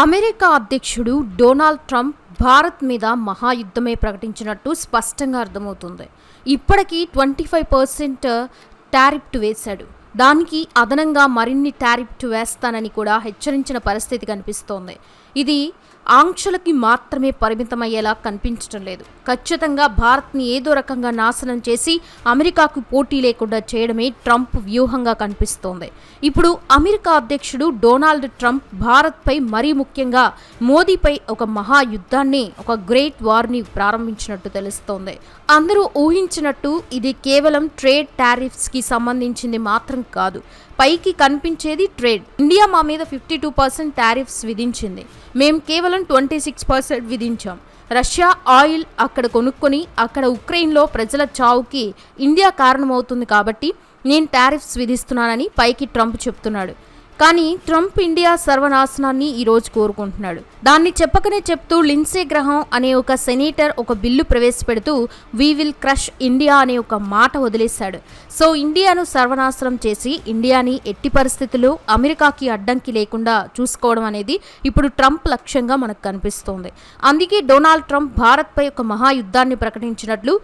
America అధ్యక్షుడు Donald Trump Bharat మీద మహాయుద్ధమే ప్రకటించినట్టు స్పష్టంగా అర్థమవుతుంది. ఇప్పటికీ ట్వంటీ ఫైవ్ పర్సెంట్ టారిఫ్ వేశాడు. దానికి అదనంగా మరిన్ని టారిఫ్ వేస్తానని కూడా హెచ్చరించిన పరిస్థితి కనిపిస్తోంది. ఇది ఆంక్షలకి మాత్రమే పరిమితమయ్యేలా కనిపించడం లేదు. ఖచ్చితంగా భారత్ని ఏదో రకంగా నాశనం చేసి అమెరికాకు పోటీ లేకుండా చేయడమే ట్రంప్ వ్యూహంగా కనిపిస్తోంది. ఇప్పుడు అమెరికా అధ్యక్షుడు డొనాల్డ్ ట్రంప్ భారత్పై మరీ ముఖ్యంగా మోదీపై ఒక మహాయుద్ధాన్ని ఒక గ్రేట్ వార్ని ప్రారంభించినట్టు తెలుస్తోంది. అందరూ ఊహించినట్టు ఇది కేవలం ట్రేడ్ టారిఫ్స్కి సంబంధించింది మాత్రం కాదు. పైకి కనిపించేది ట్రేడ్. ఇండియా మా మీద ఫిఫ్టీ టూ పర్సెంట్ టారిఫ్స్ విధించింది. మేము కేవలం ట్వంటీ సిక్స్ పర్సెంట్ విధించాం. రష్యా ఆయిల్ అక్కడ కొనుక్కొని అక్కడ ఉక్రెయిన్లో ప్రజల చావుకి ఇండియా కారణమవుతుంది కాబట్టి నేను టారిఫ్స్ విధిస్తున్నానని పైకి ట్రంప్ చెప్తున్నాడు. కానీ ట్రంప్ ఇండియా సర్వనాశనాన్ని ఈరోజు కోరుకుంటున్నాడు. దాన్ని చెప్పకనే చెప్తూ లిన్సే గ్రహం అనే ఒక సెనేటర్ ఒక బిల్లు ప్రవేశపెడుతూ వీ విల్ క్రష్ ఇండియా అనే ఒక మాట వదిలేశాడు. సో ఇండియాను సర్వనాశనం చేసి ఇండియాని ఎట్టి పరిస్థితుల్లో అమెరికాకి అడ్డంకి లేకుండా చూసుకోవడం అనేది ఇప్పుడు ట్రంప్ లక్ష్యంగా మనకు కనిపిస్తోంది. అందుకే డొనాల్డ్ ట్రంప్ భారత్పై ఒక మహాయుద్ధాన్ని ప్రకటించినట్లు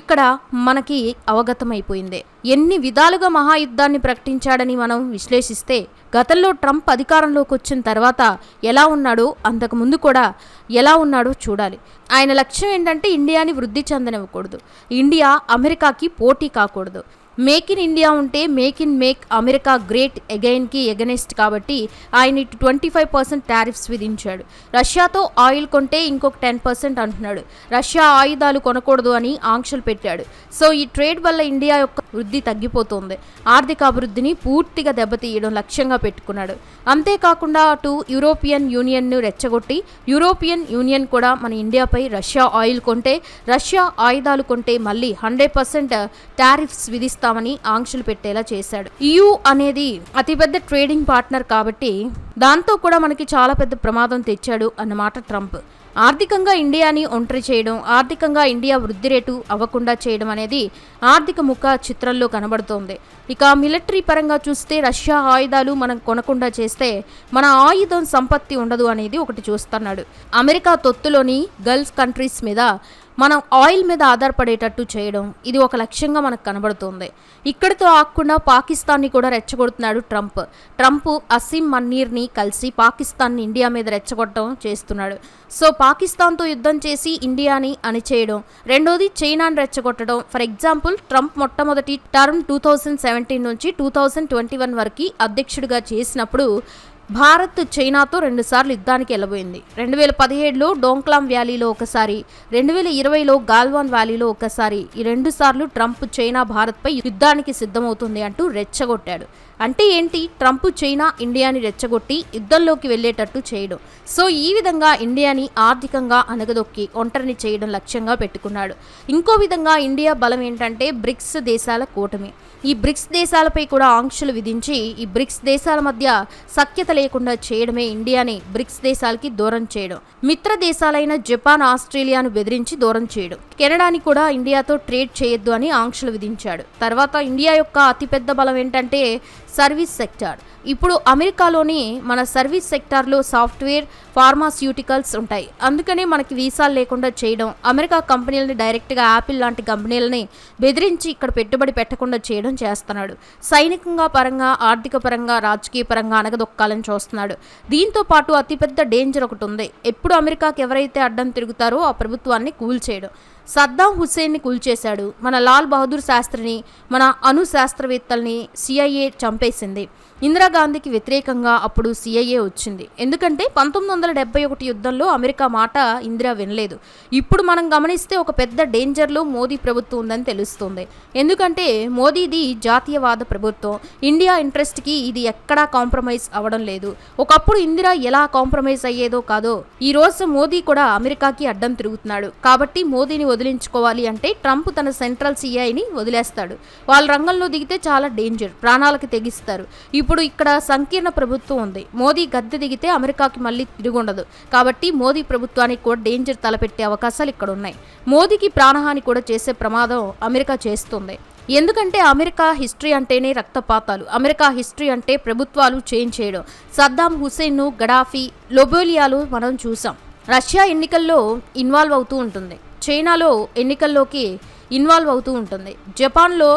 ఇక్కడ మనకి అవగతమైపోయింది. ఎన్ని విధాలుగా మహాయుద్ధాన్ని ప్రకటించాడని మనం విశ్లేషిస్తే గతంలో ట్రంప్ అధికారంలోకి వచ్చిన తర్వాత ఎలా ఉన్నాడో అంతకుముందు కూడా ఎలా ఉన్నాడో చూడాలి. ఆయన లక్ష్యం ఏంటంటే ఇండియాని వృద్ధి చెందనివ్వకూడదు. ఇండియా అమెరికాకి పోటీ కాకూడదు. మేక్ ఇన్ ఇండియా ఉంటే make in make America great అగైన్కి against కాబట్టి ఆయన ఇటు ట్వంటీ ఫైవ్ పర్సెంట్ టారిఫ్స్ విధించాడు. రష్యాతో ఆయిల్ కొంటే ఇంకొక టెన్ పర్సెంట్ అంటున్నాడు. రష్యా ఆయుధాలు కొనకూడదు అని ఆంక్షలు పెట్టాడు. సో ఈ ట్రేడ్ వల్ల ఇండియా యొక్క వృద్ధి తగ్గిపోతుంది. ఆర్థిక అభివృద్ధిని పూర్తిగా దెబ్బతీయడం లక్ష్యంగా పెట్టుకున్నాడు. అంతేకాకుండా అటు యూరోపియన్ యూనియన్ను రెచ్చగొట్టి యూరోపియన్ యూనియన్ కూడా మన ఇండియాపై రష్యా ఆయిల్ కొంటే రష్యా ఆయుధాలు కొంటే మళ్ళీ హండ్రెడ్ పర్సెంట్ టారిఫ్స్ విధిస్తామని ఆంక్షలు పెట్టేలా చేశాడు. ఇయు అనేది అతిపెద్ద ట్రేడింగ్ పార్ట్నర్ కాబట్టి దాంతో కూడా మనకి చాలా పెద్ద ప్రమాదం తెచ్చాడు అన్నమాట ట్రంప్. ఆర్థికంగా ఇండియాని ఒంటరి చేయడం ఆర్థికంగా ఇండియా వృద్ధి రేటు అవ్వకుండా చేయడం అనేది ఆర్థిక ముఖ చిత్రంలో కనబడుతోంది. ఇక మిలిటరీ పరంగా చూస్తే రష్యా ఆయుధాలు మనం కొనకుండా చేస్తే మన ఆయుధం సంపత్తి ఉండదు అనేది ఒకటి చూస్తున్నాడు. అమెరికా తొత్తులోని గల్ఫ్ కంట్రీస్ మీద మనం ఆయిల్ మీద ఆధారపడేటట్టు చేయడం ఇది ఒక లక్ష్యంగా మనకు కనబడుతోంది. ఇక్కడితో ఆకుండా పాకిస్తాన్ని కూడా రెచ్చగొడుతున్నాడు ట్రంప్. ట్రంప్ అసీం మన్నీర్ని కలిసి పాకిస్తాన్ని ఇండియా మీద రెచ్చగొట్టడం చేస్తున్నాడు. సో పాకిస్తాన్తో యుద్ధం చేసి ఇండియాని అణిచేయడం. రెండోది చైనాని రెచ్చగొట్టడం. ఫర్ ఎగ్జాంపుల్ ట్రంప్ మొట్టమొదటి టర్మ్ టూ థౌజండ్ సెవెంటీన్ నుంచి టూ థౌజండ్ ట్వంటీ వన్ వరకు అధ్యక్షుడిగా చేసినప్పుడు భారత్ చైనాతో రెండుసార్లు యుద్ధానికి వెళ్ళబోయింది రెండు వేల పదిహేడులో డోంక్లాం వ్యాలీలో ఒకసారి రెండు వేల ఇరవైలో గాల్వాన్ వ్యాలీలో ఒకసారి ఈ రెండు సార్లు ట్రంప్ చైనా భారత్పై యుద్ధానికి సిద్ధమవుతుంది అంటూ రెచ్చగొట్టాడు. అంటే ఏంటి? ట్రంప్ చైనా ఇండియాని రెచ్చగొట్టి యుద్ధంలోకి వెళ్ళేటట్టు చేయడం. సో ఈ విధంగా ఇండియాని ఆర్థికంగా అనగదొక్కి ఒంటరిని చేయడం లక్ష్యంగా పెట్టుకున్నాడు. ఇంకో విధంగా ఇండియా బలం ఏంటంటే బ్రిక్స్ దేశాల కూటమి. ఈ బ్రిక్స్ దేశాలపై కూడా ఆంక్షలు విధించి ఈ బ్రిక్స్ దేశాల మధ్య సఖ్యత లేకుండా చేయడమే ఇండియాని బ్రిక్స్ దేశాలకి దూరం చేయడం. మిత్ర దేశాలైన జపాన్ ఆస్ట్రేలియాను బెదిరించి దూరం చేయడం. కెనడాని కూడా ఇండియాతో ట్రేడ్ చేయొద్దు అని ఆంక్షలు విధించాడు. తర్వాత ఇండియా యొక్క అతిపెద్ద బలం ఏంటంటే సర్వీస్ సెక్టార్. ఇప్పుడు అమెరికాలోని మన సర్వీస్ సెక్టార్లో సాఫ్ట్వేర్ ఫార్మాస్యూటికల్స్ ఉంటాయి. అందుకనే మనకి వీసాలు లేకుండా చేయడం అమెరికా కంపెనీలని డైరెక్ట్గా యాపిల్ లాంటి కంపెనీలని బెదిరించి ఇక్కడ పెట్టుబడి పెట్టకుండా చేయడం చేస్తున్నాడు. సైనికంగా పరంగా ఆర్థిక పరంగా రాజకీయ పరంగా అనగదొక్కాలని చూస్తున్నాడు. దీంతో పాటు అతిపెద్ద డేంజర్ ఒకటి ఉంది. ఎప్పుడు అమెరికాకి ఎవరైతే అడ్డం తిరుగుతారో ఆ ప్రభుత్వాన్ని కూల్ చేయడం సద్దాం హుస్సేన్ని కూల్చేశాడు. మన లాల్ బహదూర్ శాస్త్రిని మన అణు శాస్త్రవేత్తల్ని సిఐఏ చంపేసింది. ఇందిరాగాంధీకి వ్యతిరేకంగా అప్పుడు సిఐఏ వచ్చింది. ఎందుకంటే పంతొమ్మిది వందల డెబ్బై ఒకటి యుద్ధంలో అమెరికా మాట ఇందిరా వినలేదు. ఇప్పుడు మనం గమనిస్తే ఒక పెద్ద డేంజర్లో మోదీ ప్రభుత్వం ఉందని తెలుస్తుంది. ఎందుకంటే మోదీది జాతీయవాద ప్రభుత్వం. ఇండియా ఇంట్రెస్ట్కి ఇది ఎక్కడా కాంప్రమైజ్ అవ్వడం లేదు. ఒకప్పుడు ఇందిరా ఎలా కాంప్రమైజ్ అయ్యేదో కాదో ఈ రోజు మోదీ కూడా అమెరికాకి అడ్డం తిరుగుతున్నాడు. కాబట్టి మోదీని వదిలించుకోవాలి అంటే ట్రంప్ తన సెంట్రల్ సిఐని వదిలేస్తాడు. వాళ్ళ రంగంలో దిగితే చాలా డేంజర్. ప్రాణాలకు తెగిస్తారు. ఇప్పుడు ఇక్కడ సంకీర్ణ ప్రభుత్వం ఉంది. మోదీ గద్దె దిగితే అమెరికాకి మళ్ళీ తిరుగుండదు. కాబట్టి మోదీ ప్రభుత్వానికి కూడా డేంజర్ తలపెట్టే అవకాశాలు ఇక్కడ ఉన్నాయి మోదీకి ప్రాణహాని కూడా చేసే ప్రమాదం అమెరికా చేస్తుంది. ఎందుకంటే అమెరికా హిస్టరీ అంటేనే రక్తపాతాలు. అమెరికా హిస్టరీ అంటే ప్రభుత్వాలు చేంజ్ చేయడం. సద్దాం హుసేన్ను గడాఫీ లొబోలియాలు మనం చూసాం. రష్యా ఎన్నికల్లో ఇన్వాల్వ్ అవుతూ ఉంటుంది. చైనాలో ఎన్నికల్లోకి ఇన్వాల్వ్ అవుతూ ఉంటుంది. జపాన్లో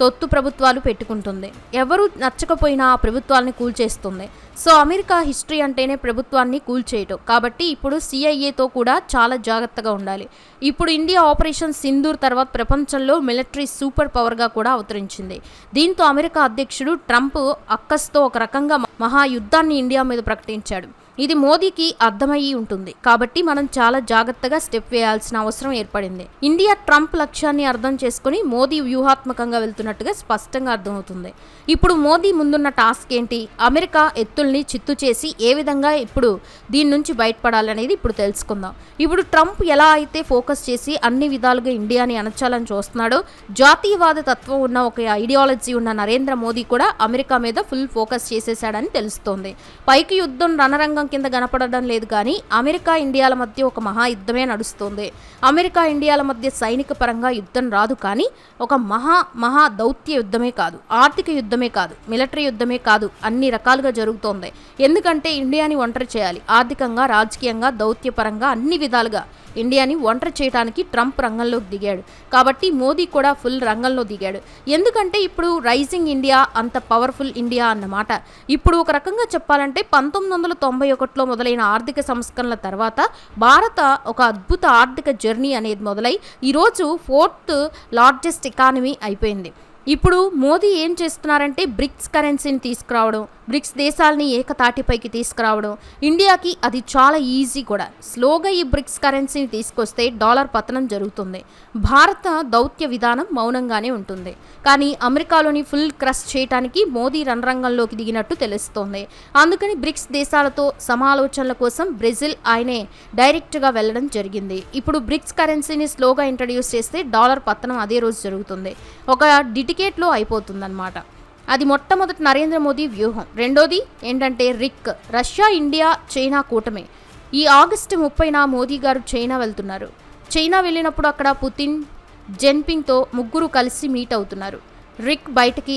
తొత్తు ప్రభుత్వాలు పెట్టుకుంటుంది. ఎవరు నచ్చకపోయినా ఆ ప్రభుత్వాలని కూల్చేస్తుంది. సో అమెరికా హిస్టరీ అంటేనే ప్రభుత్వాన్ని కూల్చేయటం. కాబట్టి ఇప్పుడు సిఐఏతో కూడా చాలా జాగ్రత్తగా ఉండాలి. ఇప్పుడు ఇండియా ఆపరేషన్ సింధూర్ తర్వాత ప్రపంచంలో మిలిటరీ సూపర్ పవర్గా కూడా అవతరించింది. దీంతో అమెరికా అధ్యక్షుడు ట్రంప్ అక్కస్తో ఒక రకంగా మహాయుద్ధాన్ని ఇండియా మీద ప్రకటించాడు. ఇది మోదీకి అర్థమయ్యి ఉంటుంది. కాబట్టి మనం చాలా జాగ్రత్తగా స్టెప్ వేయాల్సిన అవసరం ఏర్పడింది. ఇండియా ట్రంప్ లక్ష్యాన్ని అర్థం చేసుకుని మోదీ వ్యూహాత్మకంగా వెళ్తున్నట్టుగా స్పష్టంగా అర్థమవుతుంది. ఇప్పుడు మోదీ ముందున్న టాస్క్ ఏంటి? అమెరికా ఎత్తుల్ని చిత్తు చేసి ఏ విధంగా ఇప్పుడు దీని నుంచి బయటపడాలనేది ఇప్పుడు తెలుసుకుందాం. ఇప్పుడు ట్రంప్ ఎలా అయితే ఫోకస్ చేసి అన్ని విధాలుగా ఇండియాని అణచాలని చూస్తున్నాడో జాతీయవాద తత్వం ఉన్న ఒక ఐడియాలజీ ఉన్న నరేంద్ర మోదీ కూడా అమెరికా మీద ఫుల్ ఫోకస్ చేసేసాడని తెలుస్తోంది. పైకి యుద్ధం రణరంగం కింద కనపడడం లేదు కానీ అమెరికా ఇండియాల మధ్య ఒక మహా యుద్ధమే నడుస్తోంది. అమెరికా ఇండియాల మధ్య సైనిక పరంగా యుద్ధం రాదు కానీ ఒక మహా మహా దౌత్య యుద్ధమే కాదు ఆర్థిక యుద్ధమే కాదు మిలిటరీ యుద్ధమే కాదు అన్ని రకాలుగా జరుగుతోంది. ఎందుకంటే ఇండియాని ఒంటరి చేయాలి. ఆర్థికంగా రాజకీయంగా దౌత్యపరంగా అన్ని విధాలుగా ఇండియాని ఒంటరి చేయడానికి ట్రంప్ రంగంలోకి దిగాడు. కాబట్టి మోదీ కూడా ఫుల్ రంగంలో దిగాడు. ఎందుకంటే ఇప్పుడు రైజింగ్ ఇండియా అంత పవర్ఫుల్ ఇండియా అన్నమాట. ఇప్పుడు ఒక రకంగా చెప్పాలంటే పంతొమ్మిది వందల తొంభై ఒకటిలో మొదలైన ఆర్థిక సంస్కరణల తర్వాత భారత ఒక అద్భుత ఆర్థిక జర్నీ అనేది మొదలై ఈరోజు ఫోర్త్ లార్జెస్ట్ ఎకానమీ అయిపోయింది. ఇప్పుడు మోదీ ఏం చేస్తున్నారంటే బ్రిక్స్ కరెన్సీని తీసుకురావడం బ్రిక్స్ దేశాలని ఏకతాటిపైకి తీసుకురావడం. ఇండియాకి అది చాలా ఈజీ కూడా. స్లోగా ఈ బ్రిక్స్ కరెన్సీని తీసుకొస్తే డాలర్ పతనం జరుగుతుంది. భారత దౌత్య విధానం మౌనంగానే ఉంటుంది. కానీ అమెరికాలోని ఫుల్ క్రష్ చేయడానికి మోదీ రణరంగంలోకి దిగినట్టు తెలుస్తోంది. అందుకని బ్రిక్స్ దేశాలతో సమాలోచనల కోసం బ్రెజిల్ ఆయనే డైరెక్ట్గా వెళ్ళడం జరిగింది. ఇప్పుడు బ్రిక్స్ కరెన్సీని స్లోగా ఇంట్రడ్యూస్ చేస్తే డాలర్ పతనం అదే రోజు జరుగుతుంది. ఒక డిటికేట్లో అయిపోతుందన్నమాట. అది మొట్టమొదటి నరేంద్ర మోదీ వ్యూహం. రెండోది ఏంటంటే రిక్ రష్యా ఇండియా చైనా కూటమి. ఈ ఆగస్టు ముప్పైన మోదీ గారు చైనా వెళ్తున్నారు. చైనా వెళ్ళినప్పుడు అక్కడ పుతిన్ జెన్పింగ్తో ముగ్గురు కలిసి మీట్ అవుతున్నారు. రిక్ బయటకి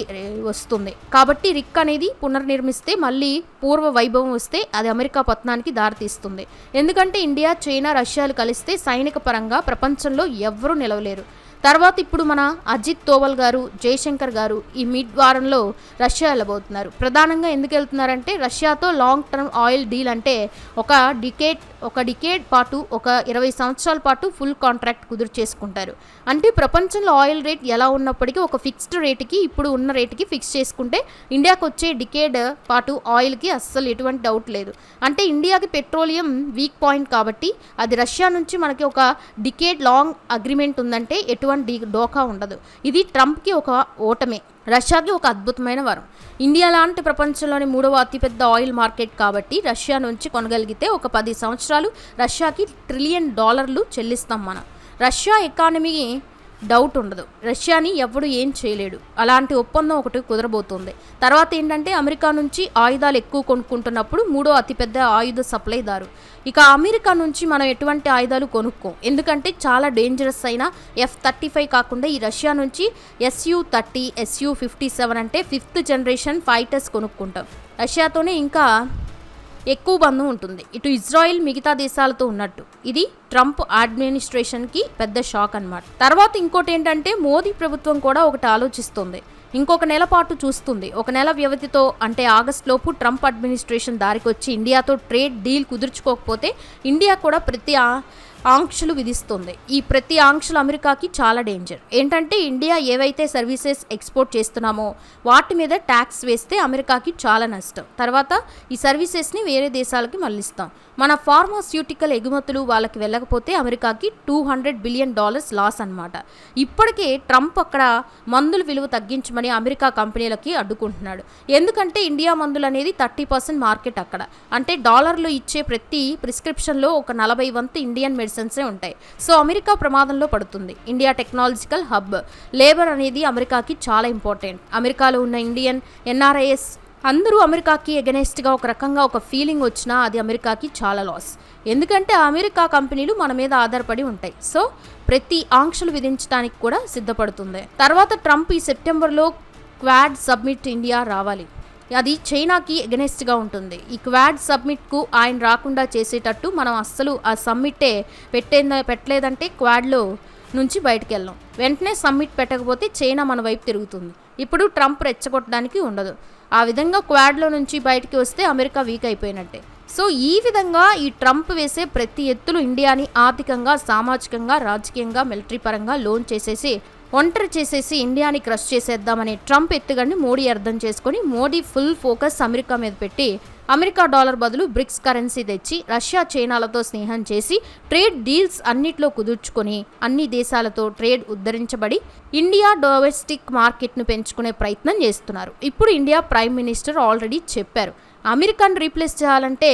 వస్తుంది. కాబట్టి రిక్ అనేది పునర్నిర్మిస్తే మళ్ళీ పూర్వ వైభవం వస్తే అది అమెరికా పతనానికి దారితీస్తుంది. ఎందుకంటే ఇండియా చైనా రష్యాలు కలిస్తే సైనిక పరంగా ప్రపంచంలో ఎవరూ నిలవలేరు. తర్వాత ఇప్పుడు మన అజిత్ తోవల్ గారు జయశంకర్ గారు ఈ మిడ్ వారంలో రష్యా వెళ్ళబోతున్నారు. ప్రధానంగా ఎందుకు వెళ్తున్నారంటే రష్యాతో లాంగ్ టర్మ్ ఆయిల్ డీల్ అంటే ఒక డికేట్ ఒక డికేడ్ పాటు ఒక ఇరవై సంవత్సరాల పాటు ఫుల్ కాంట్రాక్ట్ కుదురు చేసుకుంటారు. అంటే ప్రపంచంలో ఆయిల్ రేట్ ఎలా ఉన్నప్పటికీ ఒక ఫిక్స్డ్ రేటుకి ఇప్పుడు ఉన్న రేటుకి ఫిక్స్ చేసుకుంటే ఇండియాకి వచ్చే డికేడ్ పాటు ఆయిల్కి అస్సలు ఎటువంటి డౌట్ లేదు. అంటే ఇండియాకి పెట్రోలియం వీక్ పాయింట్ కాబట్టి అది రష్యా నుంచి మనకి ఒక డికేడ్ లాంగ్ అగ్రిమెంట్ ఉందంటే ఎటువంటి డోకా ఉండదు. ఇది ట్రంప్కి ఒక ఓటమే. రష్యాకి ఒక అద్భుతమైన వరం. ఇండియా లాంటి ప్రపంచంలోని మూడవ అతిపెద్ద ఆయిల్ మార్కెట్ కాబట్టి రష్యా నుంచి కొనగలిగితే ఒక పది సంవత్సరాలు రష్యాకి ట్రిలియన్ డాలర్లు చెల్లిస్తాం మనం. రష్యా ఎకానమీ డౌట్ ఉండదు. రష్యాని ఎవడు ఏం చేయలేడు. అలాంటి ఒప్పందం ఒకటి కుదరబోతుంది. తర్వాత ఏంటంటే అమెరికా నుంచి ఆయుధాలు ఎక్కువ కొనుక్కుంటున్నప్పుడు మూడో అతిపెద్ద ఆయుధ సప్లైదారు. ఇక అమెరికా నుంచి మనం ఎటువంటి ఆయుధాలు కొనుక్కోం. ఎందుకంటే చాలా డేంజరస్ అయిన ఎఫ్ థర్టీ ఫైవ్ కాకుండా ఈ రష్యా నుంచి SU thirty SU fifty seven అంటే ఫిఫ్త్ జనరేషన్ ఫైటర్స్ కొనుక్కుంటాం. రష్యాతోనే ఇంకా ఎక్కువ బంధం ఉంటుంది. ఇటు ఇజ్రాయిల్ మిగతా దేశాలతో ఉన్నట్టు. ఇది ట్రంప్ అడ్మినిస్ట్రేషన్కి పెద్ద షాక్ అన్నమాట. తర్వాత ఇంకోటి ఏంటంటే మోదీ ప్రభుత్వం కూడా ఒకటి ఆలోచిస్తుంది. ఇంకొక నెల పాటు చూస్తుంది. ఒక నెల వ్యవధితో అంటే ఆగస్ట్ లోపు ట్రంప్ అడ్మినిస్ట్రేషన్ దారికి వచ్చి ఇండియాతో ట్రేడ్ డీల్ కుదుర్చుకోకపోతే ఇండియా కూడా ప్రతి ఆంక్షలు విధిస్తుంది. ఈ ప్రతి ఆంక్షలు అమెరికాకి చాలా డేంజర్. ఏంటంటే ఇండియా ఏవైతే సర్వీసెస్ ఎక్స్పోర్ట్ చేస్తున్నామో వాటి మీద ట్యాక్స్ వేస్తే అమెరికాకి చాలా నష్టం. తర్వాత ఈ సర్వీసెస్ని వేరే దేశాలకి మళ్ళిస్తాం. మన ఫార్మాస్యూటికల్ ఎగుమతులు వాళ్ళకి వెళ్ళకపోతే అమెరికాకి two hundred billion dollars loss అన్నమాట. ఇప్పటికే ట్రంప్ అక్కడ మందుల విలువ తగ్గించమని అమెరికా కంపెనీలకి అడ్డుకుంటున్నాడు. ఎందుకంటే ఇండియా మందులు అనేది థర్టీ పర్సెంట్ మార్కెట్ అక్కడ. అంటే డాలర్లు ఇచ్చే ప్రతి ప్రిస్క్రిప్షన్లో ఒక నలభై వంతు ఇండియన్ మెడిసిన్ మెడిసిన్సే ఉంటాయి. సో అమెరికా ప్రమాదంలో పడుతుంది. India technological hub. లేబర్ అనేది అమెరికాకి చాలా ఇంపార్టెంట్. అమెరికాలో ఉన్న ఇండియన్ ఎన్ఆర్ఐఎస్ అందరూ అమెరికాకి ఎగనెస్ట్గా ఒక రకంగా ఒక ఫీలింగ్ వచ్చినా అది అమెరికాకి చాలా లాస్. ఎందుకంటే అమెరికా కంపెనీలు మన మీద ఆధారపడి ఉంటాయి. సో ప్రతి ఆంక్షలు విధించడానికి కూడా సిద్ధపడుతుంది. తర్వాత ట్రంప్ ఈ సెప్టెంబర్లో క్వాడ్ సబ్మిట్ ఇండియా రావాలి. అది చైనాకి ఎగనెస్ట్గా ఉంటుంది. ఈ క్వాడ్ సబ్మిట్కు ఆయన రాకుండా చేసేటట్టు మనం అస్సలు ఆ సమ్మిట్టే పెట్టే పెట్టలేదంటే క్వాడ్లో నుంచి బయటకు వెళ్ళాం వెంటనే సమ్మిట్ పెట్టకపోతే చైనా మన వైపు తిరుగుతుంది. ఇప్పుడు ట్రంప్ రెచ్చగొట్టడానికి ఉండదు. ఆ విధంగా క్వాడ్లో నుంచి బయటికి వస్తే అమెరికా వీక్ అయిపోయినట్టే. సో ఈ విధంగా ఈ ట్రంప్ వేసే ప్రతి ఎత్తులు ఇండియాని ఆర్థికంగా సామాజికంగా రాజకీయంగా మిలిటరీ పరంగా లోన్ చేసేసి ఒంటరి చేసేసి ఇండియాని క్రష్ చేసేద్దామనే ట్రంప్ ఎత్తుగడిని మోడీ అర్థం చేసుకొని మోడీ ఫుల్ ఫోకస్ అమెరికా మీద పెట్టి అమెరికా డాలర్ బదులు బ్రిక్స్ కరెన్సీ తెచ్చి రష్యా చైనాలతో స్నేహం చేసి ట్రేడ్ డీల్స్ అన్నిట్లో కుదుర్చుకొని అన్ని దేశాలతో ట్రేడ్ ఉద్ధరించబడి ఇండియా డొమెస్టిక్ మార్కెట్ను పెంచుకునే ప్రయత్నం చేస్తున్నారు. ఇప్పుడు ఇండియా ప్రైమ్ మినిస్టర్ ఆల్రెడీ చెప్పారు. అమెరికాను రీప్లేస్ చేయాలంటే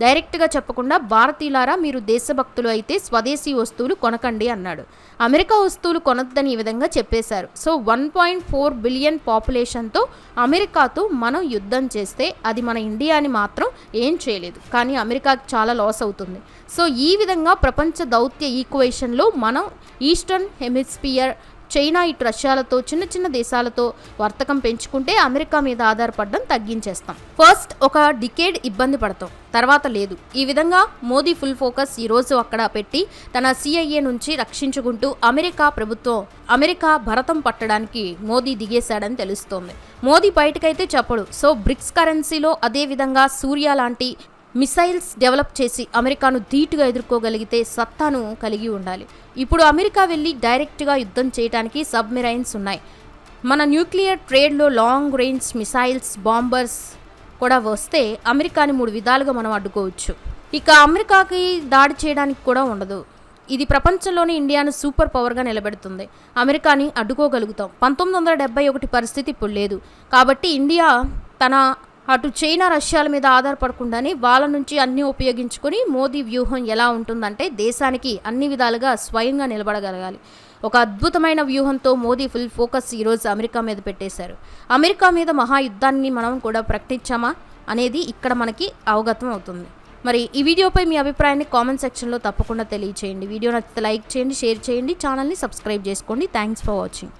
డైరెక్ట్గా చెప్పకుండా భారతీయులారా మీరు దేశభక్తులు అయితే స్వదేశీ వస్తువులు కొనకండి అన్నాడు. అమెరికా వస్తువులు కొనొద్దని ఈ విధంగా చెప్పేశారు. So one point four billion పాపులేషన్తో అమెరికాతో మనం యుద్ధం చేస్తే అది మన ఇండియాని మాత్రం ఏం చేయలేదు. కానీ అమెరికాకి చాలా లాస్ అవుతుంది. సో ఈ విధంగా ప్రపంచ దౌత్య ఈక్వేషన్లో మనం ఈస్టర్న్ హెమిస్పియర్ చైనా ఇటు రష్యాలతో చిన్న చిన్న దేశాలతో వర్తకం పెంచుకుంటే అమెరికా మీద ఆధారపడడం తగ్గించేస్తాం. ఫస్ట్ ఒక డికేడ్ ఇబ్బంది పడతాం తర్వాత లేదు. ఈ విధంగా మోదీ ఫుల్ ఫోకస్ ఈ రోజు అక్కడ పెట్టి తన సిఐఏ నుంచి రక్షించుకుంటూ అమెరికా ప్రభుత్వం అమెరికా భరతం పట్టడానికి మోదీ దిగేశాడని తెలుస్తోంది. మోదీ బయటకైతే చెప్పడు. సో బ్రిక్స్ కరెన్సీలో అదే విధంగా సూర్య లాంటి మిసైల్స్ డెవలప్ చేసి అమెరికాను ధీటుగా ఎదుర్కోగలిగితే సత్తాను కలిగి ఉండాలి. ఇప్పుడు అమెరికా వెళ్ళి డైరెక్ట్గా యుద్ధం చేయడానికి సబ్మెరైన్స్ ఉన్నాయి. మన న్యూక్లియర్ ట్రేడ్లో లాంగ్ రేంజ్ మిసైల్స్ బాంబర్స్ కూడా వస్తే అమెరికాని మూడు విధాలుగా మనం అడ్డుకోవచ్చు. ఇక అమెరికాకి దాడి చేయడానికి కూడా ఉండదు. ఇది ప్రపంచంలోనే ఇండియాను సూపర్ పవర్గా నిలబెడుతుంది. అమెరికాని అడ్డుకోగలుగుతాం. పంతొమ్మిది వందల డెబ్బై ఒకటి పరిస్థితి ఇప్పుడు లేదు. కాబట్టి ఇండియా తన అటు చైనా రష్యాల మీద ఆధారపడకుండానే వాళ్ళ నుంచి అన్నీ ఉపయోగించుకొని మోదీ వ్యూహం ఎలా ఉంటుందంటే దేశానికి అన్ని విధాలుగా స్వయంగా నిలబడగలగాలి. ఒక అద్భుతమైన వ్యూహంతో మోదీ ఫుల్ ఫోకస్ ఈరోజు అమెరికా మీద పెట్టేశారు. అమెరికా మీద మహాయుద్ధాన్ని మనం కూడా ప్రకటించామా అనేది ఇక్కడ మనకి అవగతం అవుతుంది. మరి ఈ వీడియోపై మీ అభిప్రాయాన్ని కామెంట్ సెక్షన్లో తప్పకుండా తెలియచేయండి. వీడియో నచ్చితే లైక్ చేయండి షేర్ చేయండి ఛానల్ని సబ్స్క్రైబ్ చేసుకోండి. Thanks for watching.